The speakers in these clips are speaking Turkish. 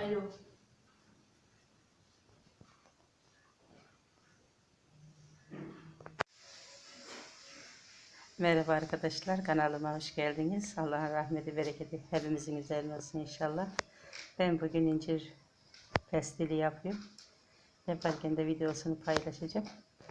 Alo. Merhaba arkadaşlar, kanalıma hoş geldiniz. Allah'ın rahmeti, bereketi hepimizin üzerine olsun inşallah. Ben bugün incir pestili yapıyorum. Yaparken de videosunu paylaşacağım.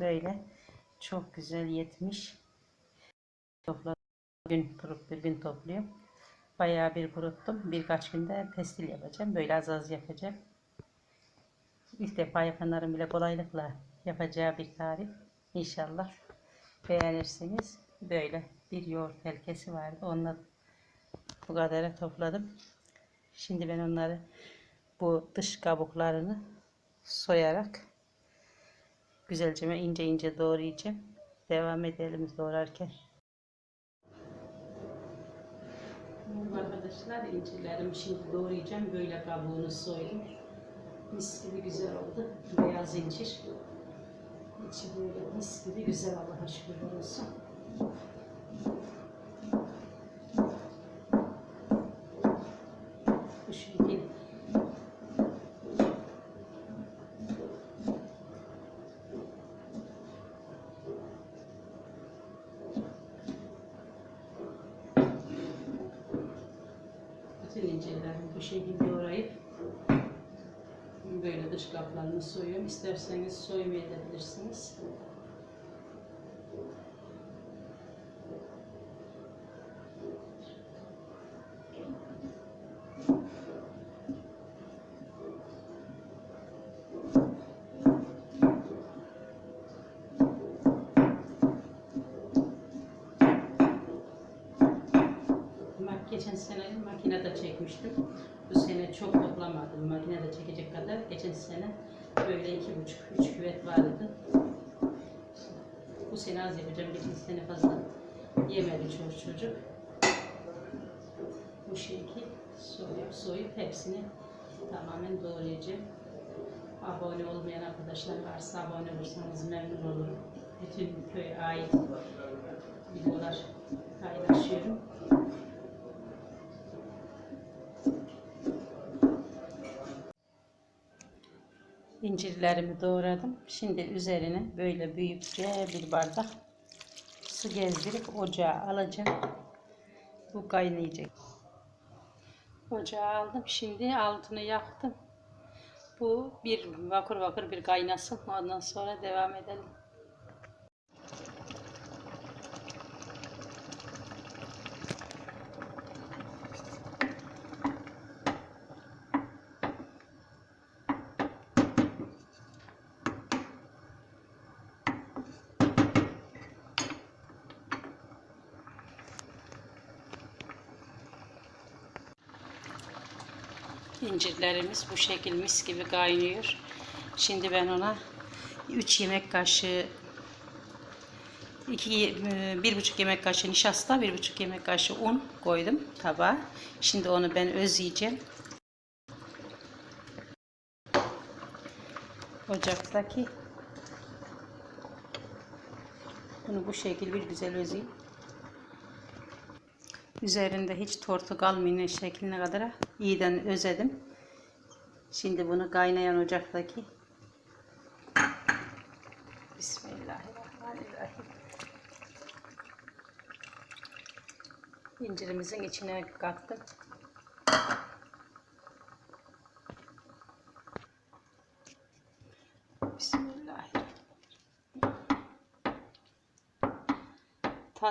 Böyle çok güzel yetmiş. Topladım. Bugün kurup bir gün topluyorum. Bayağı bir kuruttum. Birkaç günde pestil yapacağım. Böyle az az yapacağım. İlk defa yapanların bile kolaylıkla yapacağı bir tarif. İnşallah beğenirsiniz. Böyle bir yoğurt helkesi vardı. Onunla bu kadara topladım. Şimdi ben onları bu dış kabuklarını soyarak güzelce ince ince doğrayacağım. Devam edelim doğrarken. Bu arkadaşlar incirlerimi şimdi doğrayacağım. Böyle kabuğunu soydum. Mis gibi güzel oldu. Beyaz incir. İçi böyle mis gibi güzel Allah'a şükürler olsun. Bu şekil. İncirlerimi bu şekilde doğrayıp böyle dış kaplarını soyuyorum. İsterseniz soymayabilirsiniz. Geçen sene makinede çekmiştim. Bu sene çok toplamadım. Makinede çekecek kadar. Geçen sene böyle iki buçuk, üç küvet vardı. Bu sene az yapacağım. Geçen sene fazla yemedi çoğu çocuk. Bu şekil soyup soyup hepsini tamamen doğrayacağım. Abone olmayan arkadaşlar varsa abone olursanız memnun olurum. Bütün köye ait videolar paylaşıyorum. İncirlerimi doğradım. Şimdi üzerine böyle büyükçe bir bardak su gezdirip ocağa alacağım. Bu kaynayacak. Ocağa aldım. Şimdi altını yaktım. Bu bir vakur vakur bir kaynasın. Ondan sonra devam edelim. İncirlerimiz bu şekil mis gibi kaynıyor. Şimdi ben ona 3 yemek kaşığı 2 bir buçuk yemek kaşığı nişasta, bir buçuk yemek kaşığı un koydum tabağa. Şimdi onu ben özleyeceğim. Ocaktaki bunu bu şekil bir güzel özeyim. Üzerinde hiç tortu kalmayın şekline kadar iyiden özedim. Şimdi bunu kaynayan ocaktaki Bismillahirrahmanirrahim. İncirimizin içine kattım. Bismillahirrahmanirrahim.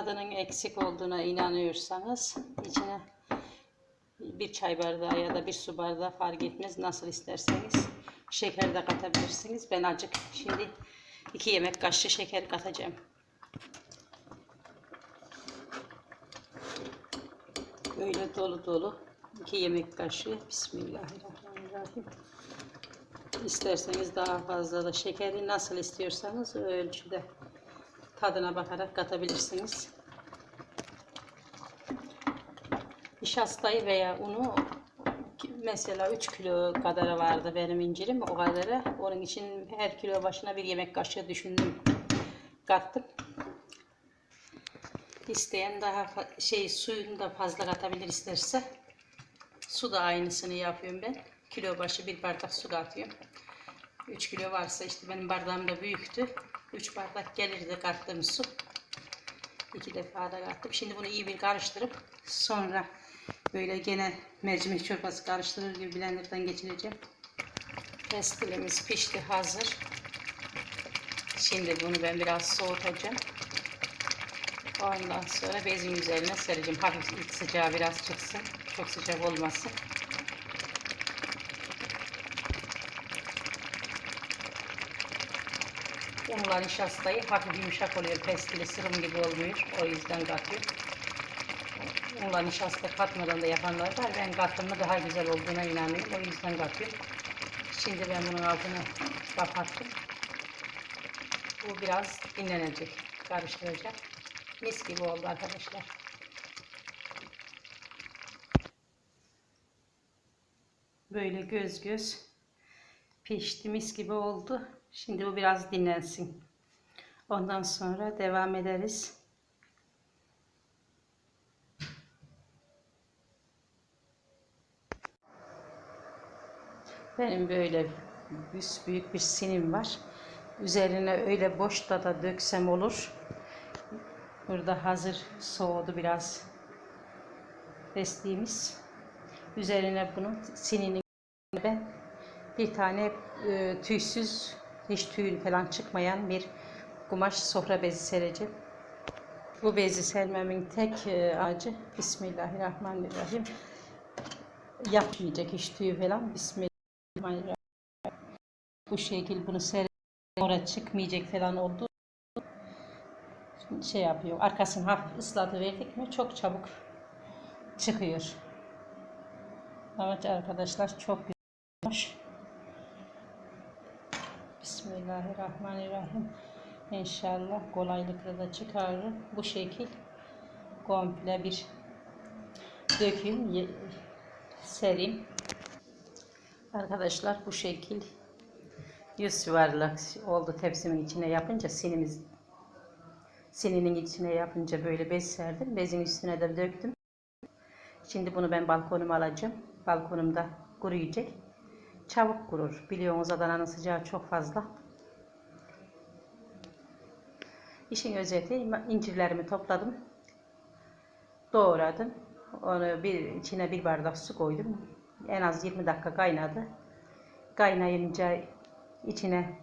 Tadının eksik olduğuna inanıyorsanız içine bir çay bardağı ya da bir su bardağı fark etmez nasıl isterseniz şeker de katabilirsiniz. Ben acık şimdi iki yemek kaşığı şeker katacağım. Böyle dolu dolu iki yemek kaşığı Bismillahirrahmanirrahim. İsterseniz daha fazla da şekeri nasıl istiyorsanız ölçüde tadına bakarak katabilirsiniz. Nişastayı veya unu mesela 3 kilo kadar vardı benim incirim o kadarı. Onun için her kilo başına bir yemek kaşığı düşündüm. Kattım. İsteyen daha şey suyunu da fazla katabilir isterse. Su da aynısını yapıyorum ben. kilo başı bir bardak su katıyorum. 3 kilo varsa işte benim bardağım da büyüktü. 3 bardak gelirdi kattığım su. İki defa da kattım. Şimdi bunu iyi bir karıştırıp sonra böyle gene mercimek çorbası karıştırır gibi blenderdan geçireceğim. Pestilimiz pişti hazır. Şimdi bunu ben biraz soğutacağım. Ondan sonra bezin üzerine sereceğim. Hafif sıcağı biraz çıksın. Çok sıcak olmasın. Unla nişastayı hafif yumuşak oluyor. Pestili sıvım gibi olmuyor. O yüzden katıyorum. Unla nişasta katmadan da yapanlar var. Ben kattığımda daha güzel olduğuna inanıyorum. O yüzden katıyorum. Şimdi ben bunun altını kapattım. Bu biraz dinlenecek. Karıştıracak. Mis gibi oldu arkadaşlar. Böyle göz göz pişti mis gibi oldu. Şimdi bu biraz dinlensin. Ondan sonra devam ederiz. Benim böyle büyük bir sinim var. Üzerine öyle boşta da döksem olur. Burada hazır soğudu biraz besleyimiz. Üzerine bunun sininin ben bir tane e, tüysüz, hiç tüyün falan çıkmayan bir kumaş sofra bezi sereceğim. Bu bezi sermemin tek e, acı Bismillahirrahmanirrahim. Yapmayacak hiç tüyü falan. Bismillahirrahmanirrahim. Bu şekil bunu ser oraya çıkmayacak falan oldu. Şimdi şey yapıyor. Arkasını hafif ısladı verdik mi çok çabuk çıkıyor. Evet arkadaşlar çok güzel. Bismillahirrahmanirrahim. İnşallah kolaylıkla da çıkarırım. Bu şekil komple bir döküm sereyim. Arkadaşlar bu şekil yüz yuvarlak oldu tepsimin içine yapınca sinimiz sininin içine yapınca böyle bez serdim. Bezin üstüne de döktüm. Şimdi bunu ben balkonuma alacağım. Balkonumda kuruyacak. Çabuk kurur. Biliyorsunuz Adana'nın sıcağı çok fazla. İşin özeti incirlerimi topladım. Doğradım. Onu bir içine bir bardak su koydum. En az 20 dakika kaynadı. Kaynayınca içine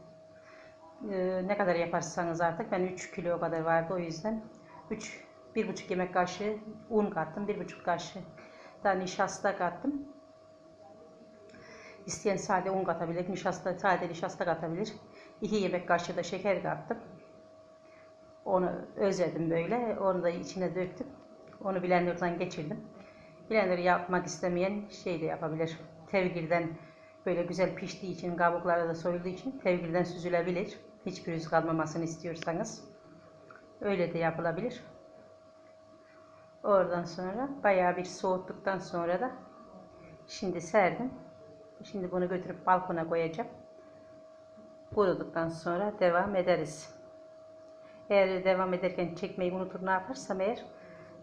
e, ne kadar yaparsanız artık ben 3 kilo kadar vardı o yüzden 3 1,5 yemek kaşığı un kattım. 1,5 kaşığı da nişasta kattım. İsteyen sade un katabilir, nişasta, sade nişasta katabilir. 2 yemek kaşığı da şeker kattım. Onu özledim böyle. Onu da içine döktüm. Onu blenderdan geçirdim. Blender yapmak istemeyen şey de yapabilir. Tevgirden böyle güzel piştiği için, kabukları da soyulduğu için tevgirden süzülebilir. Hiç pürüz kalmamasını istiyorsanız. Öyle de yapılabilir. Oradan sonra bayağı bir soğuttuktan sonra da şimdi serdim. Şimdi bunu götürüp balkona koyacağım. Kuruduktan sonra devam ederiz. Eğer devam ederken çekmeyi unutur ne yaparsam eğer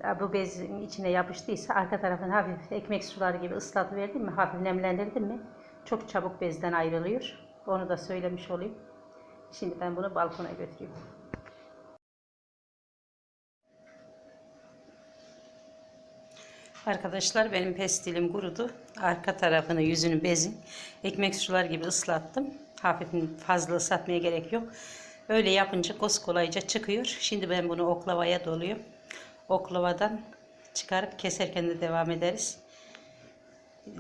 ya bu bezin içine yapıştıysa arka tarafını hafif ekmek suları gibi ıslatıverdim mi, hafif nemlendirdim mi çok çabuk bezden ayrılıyor. Onu da söylemiş olayım. Şimdi ben bunu balkona götüreyim. Arkadaşlar benim pestilim kurudu. Arka tarafını, yüzünü bezin ekmek sular gibi ıslattım. Hafif fazla ıslatmaya gerek yok. Öyle yapınca kolayca çıkıyor. Şimdi ben bunu oklavaya doluyorum. Oklavadan çıkarıp keserken de devam ederiz.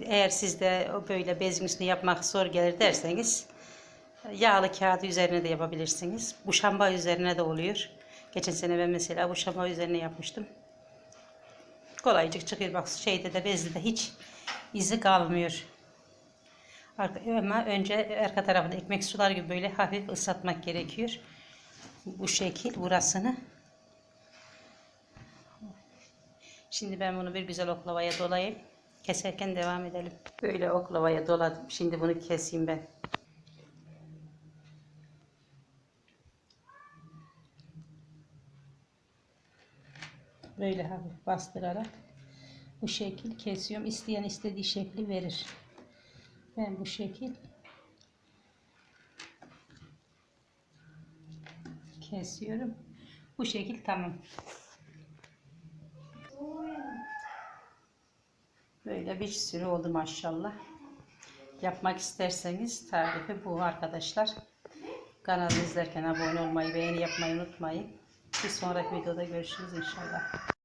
Eğer sizde böyle üstüne yapmak zor gelir derseniz yağlı kağıdı üzerine de yapabilirsiniz. Bu şamba üzerine de oluyor. Geçen sene ben mesela bu şamba üzerine yapmıştım. Kolaycık çıkıyor. Bak şeyde de bezde de hiç izi kalmıyor. Ama önce arka tarafını ekmek sular gibi böyle hafif ıslatmak gerekiyor. Bu şekil burasını. Şimdi ben bunu bir güzel oklavaya dolayayım. Keserken devam edelim. Böyle oklavaya doladım. Şimdi bunu keseyim ben. Böyle hafif bastırarak bu şekil kesiyorum. İsteyen istediği şekli verir. Ben bu şekil kesiyorum. Bu şekil tamam. Böyle bir sürü oldu maşallah. Yapmak isterseniz tarifi bu arkadaşlar. Kanalı izlerken abone olmayı, beğeni yapmayı unutmayın. Bir sonraki videoda görüşürüz inşallah.